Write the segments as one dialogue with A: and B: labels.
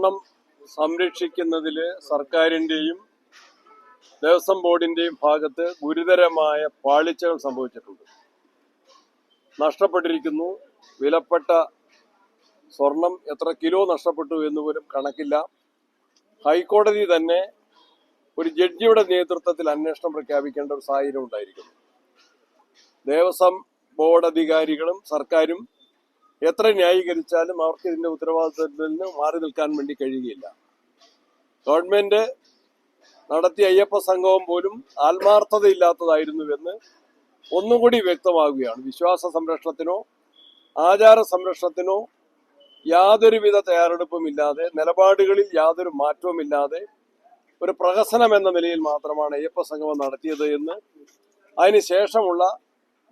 A: സ്വർണം സംരക്ഷിക്കുന്നതിൽ സർക്കാരിന്റെയും ദേവസ്വം ബോർഡിന്റെയും ഭാഗത്ത് ഗുരുതരമായ പാളിച്ചകൾ സംഭവിച്ചിട്ടുണ്ട്. നഷ്ടപ്പെട്ടിരിക്കുന്നു. വിലപ്പെട്ട സ്വർണം എത്ര കിലോ നഷ്ടപ്പെട്ടു എന്ന് പോലും കണക്കില്ല. ഹൈക്കോടതി തന്നെ ഒരു ജഡ്ജിയുടെ നേതൃത്വത്തിൽ അന്വേഷണം പ്രഖ്യാപിക്കേണ്ട ഒരു സാഹചര്യം ഉണ്ടായിരിക്കുന്നു. ദേവസ്വം ബോർഡ് അധികാരികളും സർക്കാരും എത്ര ന്യായീകരിച്ചാലും അവർക്ക് ഇതിന്റെ ഉത്തരവാദിത്വത്തിൽ നിന്ന് മാറി നിൽക്കാൻ വേണ്ടി കഴിയുകയില്ല. ഗവൺമെന്റ് നടത്തിയ അയ്യപ്പ സംഘവും പോലും ആത്മാർത്ഥതയില്ലാത്തതായിരുന്നുവെന്ന് ഒന്നുകൂടി വ്യക്തമാകുകയാണ് വിശ്വാസ സംരക്ഷണത്തിനോ ആചാര സംരക്ഷണത്തിനോ യാതൊരുവിധ തയ്യാറെടുപ്പും ഇല്ലാതെ നിലപാടുകളിൽ യാതൊരു മാറ്റവും ഇല്ലാതെ ഒരു പ്രഹസനം എന്ന നിലയിൽ മാത്രമാണ് അയ്യപ്പ സംഗമം നടത്തിയത് എന്ന് അതിനുശേഷമുള്ള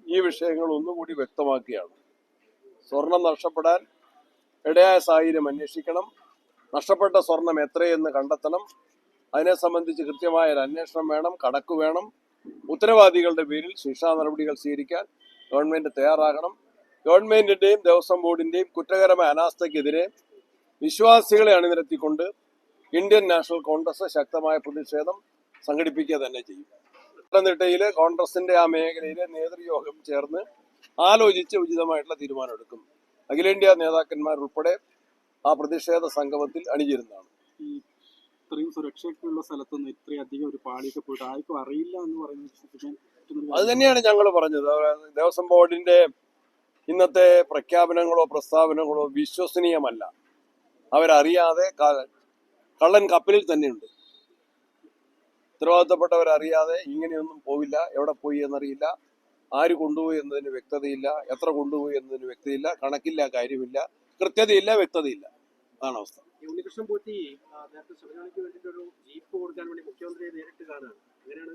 A: ഈ വിഷയങ്ങൾ ഒന്നുകൂടി വ്യക്തമാക്കുകയാണ്. സ്വർണം നഷ്ടപ്പെടാൻ ഇടയായ സാഹചര്യം അന്വേഷിക്കണം. നഷ്ടപ്പെട്ട സ്വർണം എത്രയെന്ന് കണ്ടെത്തണം. അതിനെ സംബന്ധിച്ച് കൃത്യമായ ഒരു അന്വേഷണം വേണം കടക്കു വേണം. ഉത്തരവാദികളുടെ പേരിൽ ശിക്ഷാ നടപടികൾ സ്വീകരിക്കാൻ ഗവൺമെന്റ് തയ്യാറാകണം. ഗവൺമെന്റിന്റെയും ദേവസ്വം ബോർഡിന്റെയും കുറ്റകരമായ അനാസ്ഥയ്ക്കെതിരെ വിശ്വാസികളെ അണിനിരത്തിക്കൊണ്ട് ഇന്ത്യൻ നാഷണൽ കോൺഗ്രസ് ശക്തമായ പ്രതിഷേധം സംഘടിപ്പിക്കുക തന്നെ ചെയ്യും. പത്തനംതിട്ടയിലെ കോൺഗ്രസിന്റെ ആ മേഖലയിലെ നേതൃയോഗം ചേർന്ന് ആലോചിച്ച് ഉചിതമായിട്ടുള്ള തീരുമാനമെടുക്കും. അഖിലേന്ത്യാ നേതാക്കന്മാർ ഉൾപ്പെടെ ആ പ്രതിഷേധ സംഗമത്തിൽ അണിചേരുന്നതാണ്.
B: ഈ ഇത്രയും സുരക്ഷയൊക്കെയുള്ള സ്ഥലത്തൊന്നും ഇത്രയധികം ഒരു പാളിയൊക്കെ പോയിട്ട് ആർക്കും അറിയില്ല എന്ന് പറയുന്നത്
A: അത് തന്നെയാണ് ഞങ്ങൾ പറഞ്ഞത്. ദേവസ്വം ബോർഡിന്റെ ഇന്നത്തെ പ്രഖ്യാപനങ്ങളോ പ്രസ്താവനകളോ വിശ്വസനീയമല്ല. അവരറിയാതെ കള്ളൻ കപ്പലിൽ തന്നെയുണ്ട്. ഉത്തരവാദിത്തപ്പെട്ടവരറിയാതെ ഇങ്ങനെയൊന്നും പോവില്ല എവിടെ പോയി എന്നറിയില്ല. ആര് കൊണ്ടുപോയി എന്നതിന് വ്യക്തതയില്ല എത്ര കൊണ്ടുപോയി എന്നതിന് വ്യക്തതയില്ല കണക്കില്ല കാര്യമില്ല കൃത്യതയില്ല വ്യക്തതയില്ല. അതാണ് അവസ്ഥ.
C: ഉണ്ണികൃഷ്ണൻ പോറ്റി നേരത്തെ ശബരിമലയ്ക്ക് വേണ്ടിയിട്ട് ഒരു ജീപ്പ് കൊടുക്കാൻ വേണ്ടി മുഖ്യമന്ത്രിയെ നേരിട്ട് കാണുകയാണ് അങ്ങനെയാണ്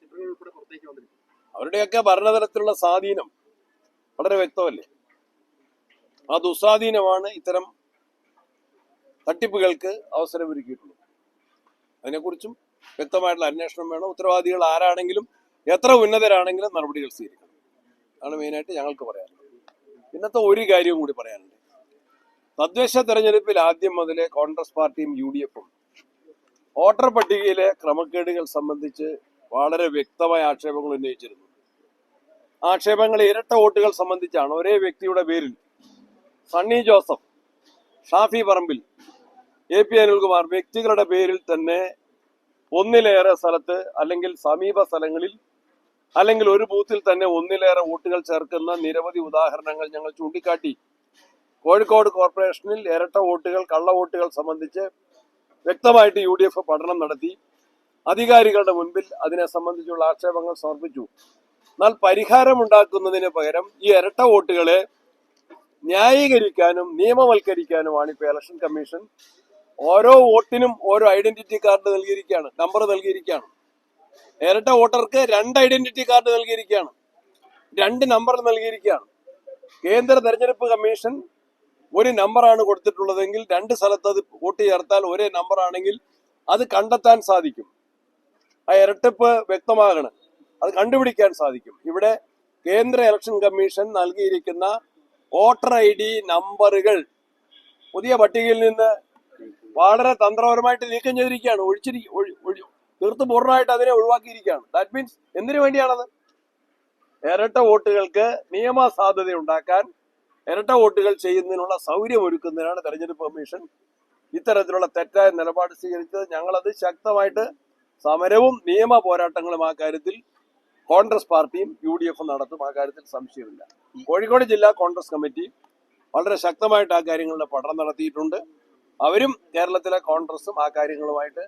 C: ചിത്രങ്ങൾ ഉൾപ്പെടെ പുറത്തേക്ക് വന്നിരിക്കുന്നത്
A: അവരുടെയൊക്കെ ഭരണതലത്തിലുള്ള സ്വാധീനം വളരെ വ്യക്തമല്ലേ? ആ ദുസ്വാധീനമാണ് ഇത്തരം തട്ടിപ്പുകൾക്ക് അവസരമൊരുക്കിയിട്ടുള്ളത് അതിനെക്കുറിച്ചും വ്യക്തമായിട്ടുള്ള അന്വേഷണം വേണം. ഉത്തരവാദികൾ ആരാണെങ്കിലും എത്ര ഉന്നതരാണെങ്കിലും നടപടികൾ സ്വീകരിക്കണം. അതാണ് മെയിനായിട്ട് ഞങ്ങൾക്ക് പറയാനുള്ളത്. ഇന്നത്തെ ഒരു കാര്യവും കൂടി പറയാനുണ്ട്. തദ്ദേശ തെരഞ്ഞെടുപ്പിൽ ആദ്യം മുതൽ കോൺഗ്രസ് പാർട്ടിയും യു ഡി എഫും വോട്ടർ പട്ടികയിലെ ക്രമക്കേടുകൾ സംബന്ധിച്ച് വളരെ വ്യക്തമായ ആക്ഷേപങ്ങൾ ഉന്നയിച്ചിരുന്നു. ആക്ഷേപങ്ങൾ ഇരട്ട വോട്ടുകൾ സംബന്ധിച്ചാണ് ഒരേ വ്യക്തിയുടെ പേരിൽ സണ്ണി ജോസഫ് ഷാഫി പറമ്പിൽ എ പി അനിൽകുമാർ വ്യക്തികളുടെ പേരിൽ തന്നെ ഒന്നിലേറെ സ്ഥലത്ത് അല്ലെങ്കിൽ സമീപ സ്ഥലങ്ങളിൽ അല്ലെങ്കിൽ ഒരു ബൂത്തിൽ തന്നെ ഒന്നിലേറെ വോട്ടുകൾ ചേർക്കുന്ന നിരവധി ഉദാഹരണങ്ങൾ ഞങ്ങൾ ചൂണ്ടിക്കാട്ടി. കോഴിക്കോട് കോർപ്പറേഷനിൽ ഇരട്ട വോട്ടുകൾ കള്ള വോട്ടുകൾ സംബന്ധിച്ച് വ്യക്തമായിട്ട് യു ഡി എഫ് പഠനം നടത്തി. അധികാരികളുടെ മുൻപിൽ അതിനെ സംബന്ധിച്ചുള്ള ആക്ഷേപങ്ങൾ സമർപ്പിച്ചു. എന്നാൽ പരിഹാരമുണ്ടാക്കുന്നതിന് പകരം ഈ ഇരട്ട വോട്ടുകളെ ന്യായീകരിക്കാനും നിയമവൽക്കരിക്കാനുമാണ് ഇപ്പോൾ ഇലക്ഷൻ കമ്മീഷൻ ഓരോ വോട്ടിനും ഓരോ ഐഡന്റിറ്റി കാർഡ് നൽകിയിരിക്കുകയാണ് നമ്പർ നൽകിയിരിക്കുകയാണ്. ഇരട്ട വോട്ടർക്ക് രണ്ട് ഐഡന്റിറ്റി കാർഡ് നൽകിയിരിക്കുകയാണ്. രണ്ട് നമ്പർ നൽകിയിരിക്കുകയാണ്. കേന്ദ്ര തെരഞ്ഞെടുപ്പ് കമ്മീഷൻ ഒരു നമ്പറാണ് കൊടുത്തിട്ടുള്ളതെങ്കിൽ രണ്ട് സ്ഥലത്ത് അത് വോട്ട് ചേർത്താൽ ഒരേ നമ്പർ ആണെങ്കിൽ അത് കണ്ടെത്താൻ സാധിക്കും. ആ ഇരട്ടിപ്പ് വ്യക്തമാകണം. അത് കണ്ടുപിടിക്കാൻ സാധിക്കും. ഇവിടെ കേന്ദ്ര ഇലക്ഷൻ കമ്മീഷൻ നൽകിയിരിക്കുന്ന വോട്ടർ ഐ ഡി നമ്പറുകൾ പുതിയ പട്ടികയിൽ നിന്ന് വളരെ തന്ത്രപരമായിട്ട് നീക്കം ചെയ്തിരിക്കുകയാണ്. ഒഴിച്ചിരി ഒഴി- ഒഴി- തീർത്ത് പൂർണമായിട്ട് അതിനെ ഒഴിവാക്കിയിരിക്കുകയാണ്. ദാറ്റ് മീൻസ് എന്തിനു വേണ്ടിയാണത്? ഇരട്ട വോട്ടുകൾക്ക് നിയമ സാധ്യത ഉണ്ടാക്കാൻ ഇരട്ട വോട്ടുകൾ ചെയ്യുന്നതിനുള്ള സൗകര്യം ഒരുക്കുന്നതിനാണ് തെരഞ്ഞെടുപ്പ് കമ്മീഷൻ ഇത്തരത്തിലുള്ള തെറ്റായ നിലപാട് സ്വീകരിച്ചത്. ഞങ്ങളത് ശക്തമായിട്ട് സമരവും നിയമ പോരാട്ടങ്ങളും ആ കാര്യത്തിൽ കോൺഗ്രസ് പാർട്ടിയും യു ഡി എഫും നടത്തും. ആ കാര്യത്തിൽ സംശയമില്ല. കോഴിക്കോട് ജില്ലാ കോൺഗ്രസ് കമ്മിറ്റി വളരെ ശക്തമായിട്ട് ആ കാര്യങ്ങളുടെ പഠനം നടത്തിയിട്ടുണ്ട്. അവരും കേരളത്തിലെ കോൺഗ്രസും ആ കാര്യങ്ങളുമായിട്ട്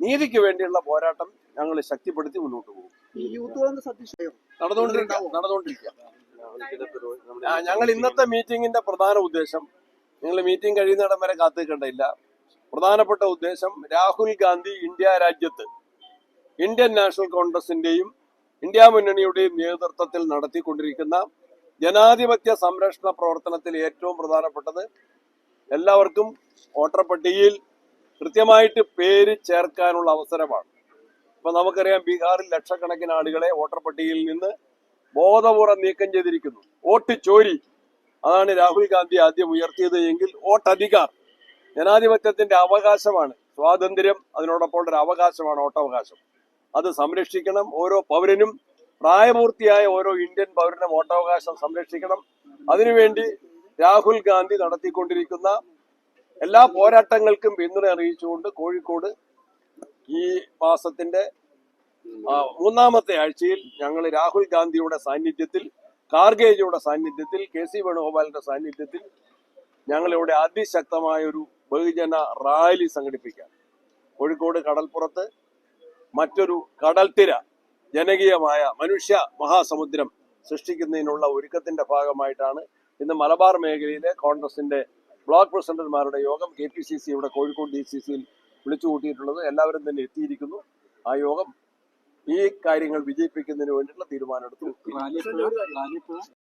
A: നീതിക്ക് വേണ്ടിയുള്ള പോരാട്ടം ഞങ്ങൾ ശക്തിപ്പെടുത്തി മുന്നോട്ട് പോകും. നടന്നുകൊണ്ടിരിക്കുക ഞങ്ങൾ ഇന്നത്തെ മീറ്റിംഗിന്റെ പ്രധാന ഉദ്ദേശം നിങ്ങൾ മീറ്റിംഗ് കഴിയുന്നിടം വരെ കാത്തിക്കേണ്ടില്ല പ്രധാനപ്പെട്ട ഉദ്ദേശം രാഹുൽ ഗാന്ധി ഇന്ത്യ രാജ്യത്ത് ഇന്ത്യൻ നാഷണൽ കോൺഗ്രസിന്റെയും ഇന്ത്യ മുന്നണിയുടെയും നേതൃത്വത്തിൽ നടത്തിക്കൊണ്ടിരിക്കുന്ന ജനാധിപത്യ സംരക്ഷണ പ്രവർത്തനത്തിൽ ഏറ്റവും പ്രധാനപ്പെട്ടത് എല്ലാവർക്കും വോട്ടർ പട്ടികയിൽ കൃത്യമായിട്ട് പേര് ചേർക്കാനുള്ള അവസരമാണ്. ഇപ്പൊ നമുക്കറിയാം ബീഹാറിൽ ലക്ഷക്കണക്കിന് ആളുകളെ വോട്ടർ പട്ടികയിൽ നിന്ന് ബോധപൂർവം നീക്കം ചെയ്തിരിക്കുന്നു. വോട്ട് ചോരി. അതാണ് രാഹുൽ ഗാന്ധി ആദ്യം ഉയർത്തിയത് എങ്കിൽ വോട്ടധികാർ ജനാധിപത്യത്തിന്റെ അവകാശമാണ്. സ്വാതന്ത്ര്യം അതിനോടൊപ്പം ഒരു അവകാശമാണ് വോട്ടവകാശം. അത് സംരക്ഷിക്കണം ഓരോ പൗരനും. പ്രായപൂർത്തിയായ ഓരോ ഇന്ത്യൻ പൗരനും വോട്ടവകാശം സംരക്ഷിക്കണം. അതിനുവേണ്ടി രാഹുൽ ഗാന്ധി നടത്തിക്കൊണ്ടിരിക്കുന്ന എല്ലാ പോരാട്ടങ്ങൾക്കും പിന്തുണ അറിയിച്ചുകൊണ്ട് കോഴിക്കോട് ഈ മാസത്തിന്റെ മൂന്നാമത്തെ ആഴ്ചയിൽ ഞങ്ങൾ രാഹുൽ ഗാന്ധിയുടെ സാന്നിധ്യത്തിൽ കാർഗേജിയുടെ സാന്നിധ്യത്തിൽ കെ സി വേണുഗോപാലിന്റെ സാന്നിധ്യത്തിൽ ഞങ്ങളിവിടെ അതിശക്തമായ ഒരു ബഹുജന റാലി സംഘടിപ്പിക്കാം. കോഴിക്കോട് കടൽപ്പുറത്ത് മറ്റൊരു കടൽത്തിര ജനകീയമായ മനുഷ്യ മഹാസമുദ്രം സൃഷ്ടിക്കുന്നതിനുള്ള ഒരുക്കത്തിന്റെ ഭാഗമായിട്ടാണ് ഇന്ന് മലബാർ മേഖലയിലെ കോൺഗ്രസിന്റെ ബ്ലോക്ക് പ്രസിഡന്റുമാരുടെ യോഗം കെ പി സി സി ഇവിടെ കോഴിക്കോട് ഡി സി സിയിൽ വിളിച്ചു കൂട്ടിയിട്ടുള്ളത് എല്ലാവരും തന്നെ എത്തിയിരിക്കുന്നു. ആ യോഗം ഈ കാര്യങ്ങൾ വിജയിപ്പിക്കുന്നതിന് വേണ്ടിയിട്ടുള്ള തീരുമാനമെടുത്തു